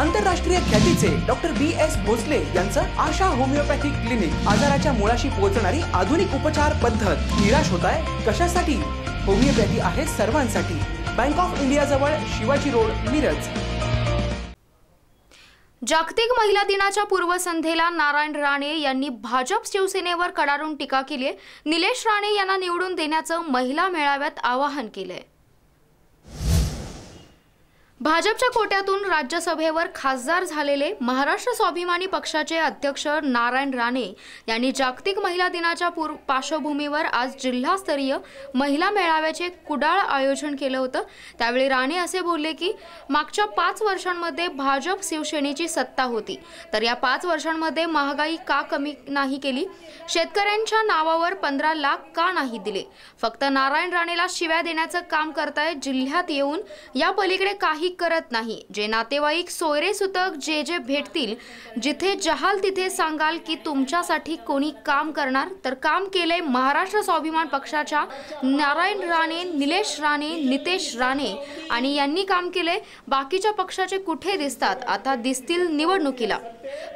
आंतरराष्ट्रीय ख्यातीचे doctor B S Bhosale यांचं आशा होमिओपॅथिक क्लिनिक आजाराच्या मुळाशी पोहोचणारी आधुनिक उपचार पद्धत. निराश होत आहे कशासाठी? होमिओपॅथी आहे सर्वांसाठी. बँक ऑफ इंडिया जवळ शिवाजी रोड मिरज. जागतिक महिला दिनाच्या पूर्वसंध्येला नारायण राणे यांनी भाजप शिवसेनेवर कडाडून टीका केली आहे निलेश राणे यांना निवडून देण्याचं महिला मेळाव्यात आवाहन केलंय. भाजपच्या कोट्यातून राज्यसभेवर खासदार झालेले महाराष्ट्र स्वाभिमानी पक्षाचे अध्यक्ष नारायण राणे यांनी जागतिक महिला दिनाच्या पूर्व पार्श्वभूमीवर आज जिल्हास्तरीय महिला मेळाव्याचे कुडाळ आयोजन केलं होतं. त्यावेळी राणे असे बोलले की मागच्या पाच वर्षांमध्ये भाजप शिवसेनेची सत्ता होती. तर या पाच वर्षांमध्ये महागाई का कमी नाही केली? शेतकऱ्यांच्या नावावर पंधरा लाख का नाही दिले? फक्त नारायण राणेला शिव्या देण्याचं काम करताय जिल्ह्यात येऊन. या पलीकडे काही करत नाही. जे नातेवाईक सोयरे सुतक जे जे भेटतील जिथे जहाल तिथे सांगाल की तुमच्यासाठी कोणी काम करणार तर काम केलंय महाराष्ट्र स्वाभिमान पक्षाच्या नारायण राणे निलेश राणे नितेश राणे. आणि यांनी काम केले बाकीच्या पक्षाचे कुठे दिसतात आता दिसतील निवडणुकीला.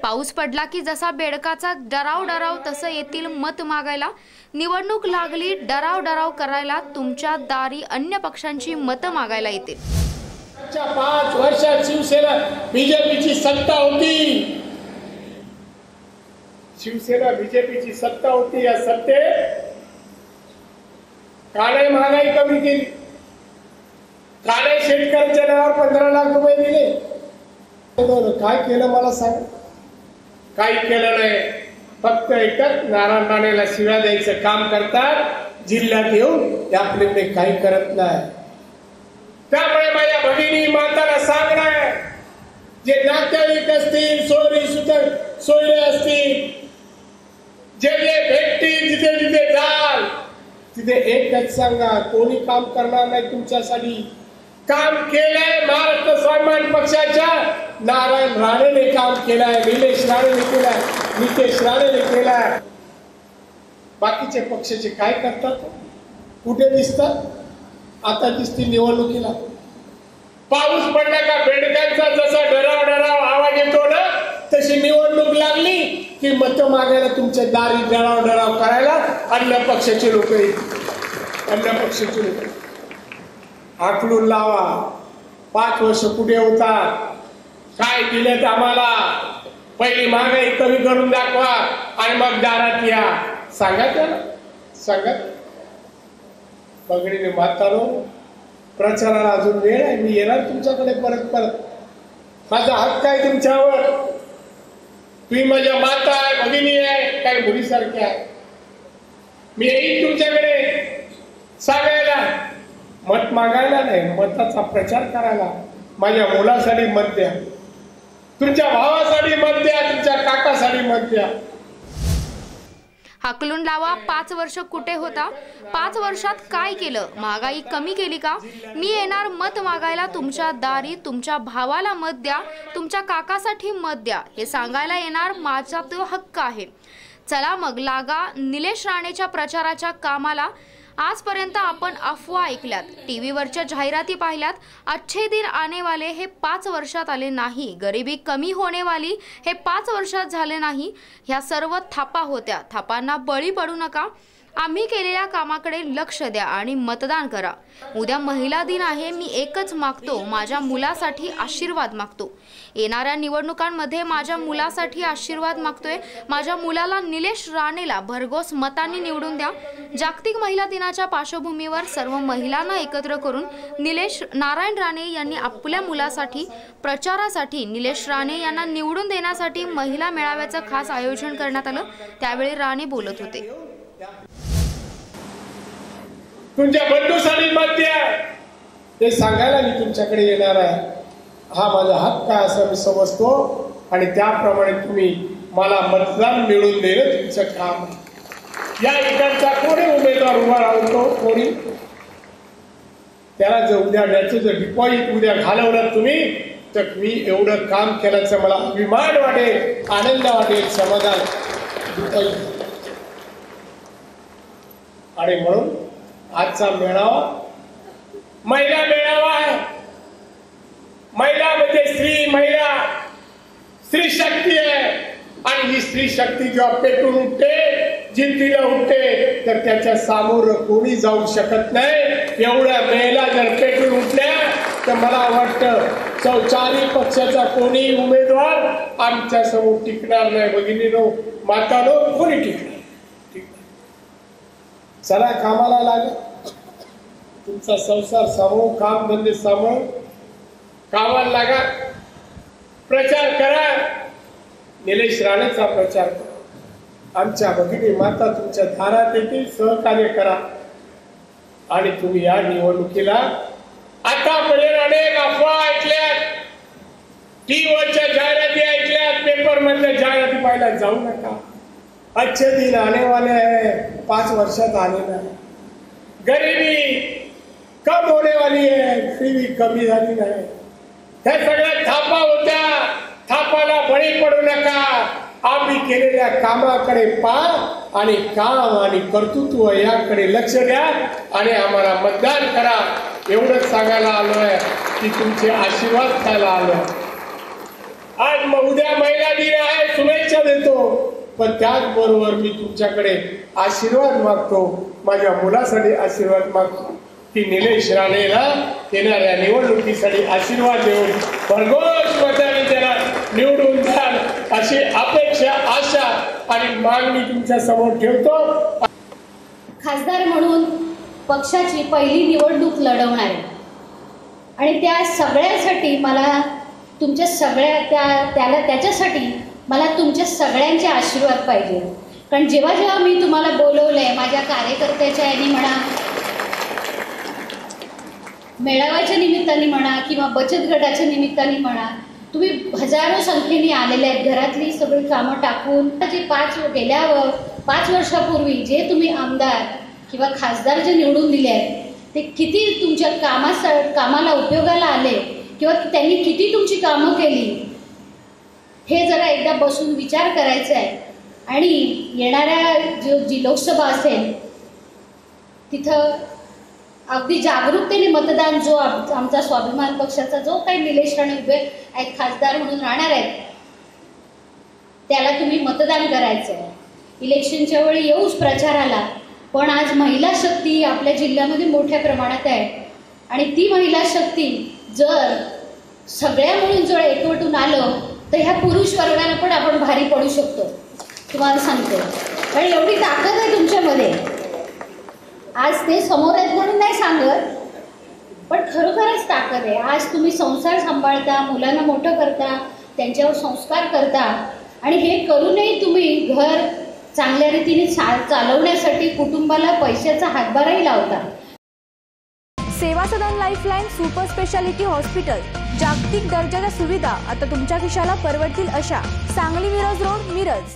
पाऊस पडला की जसा बेडकाचा डराव डराव तसं येतील मत मागायला. निवडणूक लागली डराव डराव करायला तुमच्या दारी अन्य पक्षांची मतं मागायला येतील. मागच्या पाच वर्षात शिवसेना बीजेपीची सत्ता होती. शिवसेना बीजेपीची सत्ता होती या सत्तेत. काळे महागाई कमी केली. काळे शेतकऱ्यांच्या नावावर पंधरा लाख रुपये दिले. काय केलं मला सांग. काही केलं नाही. फक्त एकच नारायण राणेला शिव्या द्यायचं काम करतात. जिल्ह्यात येऊन आपल्याकडे काही करत नाही. त्यामुळे भगिनी माताला सांगणार. जे नातेवाईक असतील सोयरी सुद्धा सोयरे असतील जे जे भेटतील जिथे जिथे जाल तिथे एकच सांगा कोणी काम करणार नाही तुमच्यासाठी. काम केलंय महाराष्ट्र स्वाभिमान पक्षाच्या. नारायण राणेने काम केलंय निलेश राणेने केलंय नितेश राणेने केलाय. बाकीचे पक्षाचे काय करतात? कुठे दिसतात? आता दिसतील निवडणुकीला. पाऊस पडला का बेडकांचा जसा डराव डराव आवाज येतो ना तशी निवडणूक लागली की मत मागायला तुमच्या दारी डराव डराव करायला अन्य पक्षाचे लोक येतील अन्य पक्षाचे लोक आकलून लावा. पाच वर्ष कुठे होतात काय दिलेत आम्हाला? पहिली महागाई कमी करून दाखवा आणि मग दारात या. सांगा त्याला. सांगा. बगडीने म्हातारो प्रचाराला अजून वेळ आहे. मी येणार तुमच्याकडे परत परत. माझा हक्क आहे तुमच्यावर. तुम्ही माझ्या माता आहे भगिनी आहे काही मुलीसारखे आहे. मी येईन तुमच्याकडे सांगायला. मत मागायला नाही मताचा प्रचार करायला. माझ्या मुलासाठी मत द्या. तुमच्या भावासाठी मत द्या तुमच्या काकासाठी मत द्या. हाकलून लावा. पाच वर्ष कुठे होता? पाच वर्षात काय केलं? महागाई कमी केली का? मी येणार मत मागायला तुमच्या दारी तुमच्या भावाला मत द्या तुमच्या काकासाठी मत द्या. हे सांगायला येणार माझा तो हक्क आहे. चला मग लागा. निलेश राणेच्या प्रचाराच्या कामाला आजपर्यंत आपण अफवा ऐकल्यात. टी व्हीवरच्या जाहिराती पाहिल्यात अच्छे दिन आने वाले हे पाच वर्षात आले नाही. गरिबी कमी होणेवाली हे पाच वर्षात झाले नाही. ह्या सर्व थापा होत्या. थापांना बळी पडू नका. आम्ही केलेल्या कामाकडे लक्ष द्या आणि मतदान करा. उद्या महिला दिन आहे मी एकच मागतो माझ्या मुलासाठी आशीर्वाद मागतो. येणाऱ्या निवडणुकांमध्ये माझ्या मुलासाठी आशीर्वाद मागतोय. माझ्या मुलाला निलेश राणेला भरघोस मतांनी निवडून द्या. जागतिक महिला दिनाच्या पार्श्वभूमीवर सर्व महिलांना एकत्र करून निलेश नारायण राणे यांनी आपल्या मुलासाठी प्रचारासाठी निलेश राणे यांना निवडून देण्यासाठी महिला मेळाव्याचं खास आयोजन करण्यात आलं. त्यावेळी राणे बोलत होते. तुमच्या बंधू सानिध्य ते सांगायला मी तुमच्याकडे येणार आहे. हा माझा हक्क आहे असं मी समजतो. आणि त्याप्रमाणे तुम्ही मला मतदान मिळवून देणं तुमचं काम. या इकडचा कोणी उमेदवार उभा राहतो? कोणी? त्याला जर उद्या त्याचं जर डिपॉझिट उद्या घालवलं तुम्ही तर मी एवढं काम केल्याचं मला अभिमान वाटेल आनंद वाटेल समाधान. आणि म्हणून आजचा मेळावा महिला मेळावा आहे. महिला म्हणजे स्त्री महिला. स्त्री शक्ती आहे. आणि ही स्त्री शक्ती जेव्हा पेटून उठते जिंतीला उठते तर त्याच्या सामोर कोणी जाऊ शकत नाही. एवढ्या महिला जर पेटून उठल्या तर मला वाटतं चौचारी पक्षाचा कोणी उमेदवार आमच्यासमोर टिकणार नाही. भगिनी नो माता नो कोणी टिकणार. चला कामाला लागा तुमचा संसार सांभाळू काम धंदे सांभाळू कामाला लागा. प्रचार करा. निलेश राणेचा प्रचार करा. आमच्या भगिनी माता तुमच्या धारात येतील सहकार्य करा. आणि तुम्ही या निवडणुकीला आतापर्यंत अनेक अफवा ऐकल्यात. टीव्हीवरच्या जाहिराती ऐकल्यात. पेपर मधल्या जाहिराती पाहायला जाऊ नका. अच्छे दिन आने वाले हैं पाच वर्षात आले नाही गरिबी कम होने वाली आहे गरिबी कमी झाली नाही। ह्या सगळ्या थापा होत्या थापाला बळी पडू नका। आम्ही केलेल्या कामाकडे पहा आणि काम आणि कर्तृत्व याकडे लक्ष द्या आणि आम्हाला मतदान करा. एवढंच सांगायला आलोय की तुमचे आशीर्वाद खायला आलोय आज मग उद्या महिला दिन आहे शुभेच्छा देतो. पण त्याचबरोबर मी तुमच्याकडे आशीर्वाद मागतो. माझ्या मुलासाठी आशीर्वाद मागतो. की निलेश राणेला येणाऱ्या निवडणुकीसाठी आशीर्वाद देऊन भरघोस मताने त्याला निवडून द्याल अशी अपेक्षा आशा आणि मागणी तुमच्यासमोर ठेवतो. खासदार म्हणून पक्षाची पहिली निवडणूक लढवणार आहे. आणि त्या सगळ्यासाठी मला तुमच्या सगळ्या त्या त्याला त्याच्यासाठी मला तुमच्या सगळ्यांचे आशीर्वाद पाहिजे. कारण जेव्हा जेव्हा मी तुम्हाला बोलवलं आहे माझ्या कार्यकर्त्याच्या यांनी म्हणा मेळाव्याच्या निमित्ताने म्हणा किंवा बचत गटाच्या निमित्ताने म्हणा तुम्ही हजारो संख्येने आलेले आहेत. घरातली सगळी कामं टाकून जे पाच गेल्या पाच वर्षापूर्वी जे तुम्ही आमदार किंवा खासदार जे निवडून दिले आहेत ते किती तुमच्या कामास कामाला उपयोगाला आले किंवा त्यांनी किती तुमची कामं केली हे जरा एकदा बसून विचार करायचा आहे. आणि येणाऱ्या जो जी लोकसभा असेल तिथं अगदी जागरूकतेने मतदान जो आम- आमचा स्वाभिमान पक्षाचा जो काही निलेश राणे उभे आहेत खासदार म्हणून राहणार आहेत त्याला तुम्ही मतदान करायचं आहे इलेक्शनच्या वेळी येऊच प्रचाराला पण आज महिला शक्ती आपल्या जिल्ह्यामध्ये मोठ्या प्रमाणात आहे. आणि ती महिला शक्ती जर सगळ्या मिळून जर एकवटून आलं तर ह्या पुरुष वर्गाला पण आपण भारी पडू शकतो. तुम्हाला सांगतो. कारण एवढी ताकद आहे तुमच्यामध्ये. आज ते समोर आहेत म्हणून नाही सांगत. पण खरोखरच ताकद आहे. आज तुम्ही संसार सांभाळता मुलांना मोठं करता त्यांच्यावर संस्कार करता आणि हे करूनही तुम्ही घर चांगल्या रीतीने चा चालवण्यासाठी कुटुंबाला पैशाचा हातभारही लावता. Seva Sadan lifeline super speciality hospital. जागतिक दर्जाच्या सुविधा आता तुमच्या खिशाला परवडतील अशा सांगली मिरज रोड मिरज.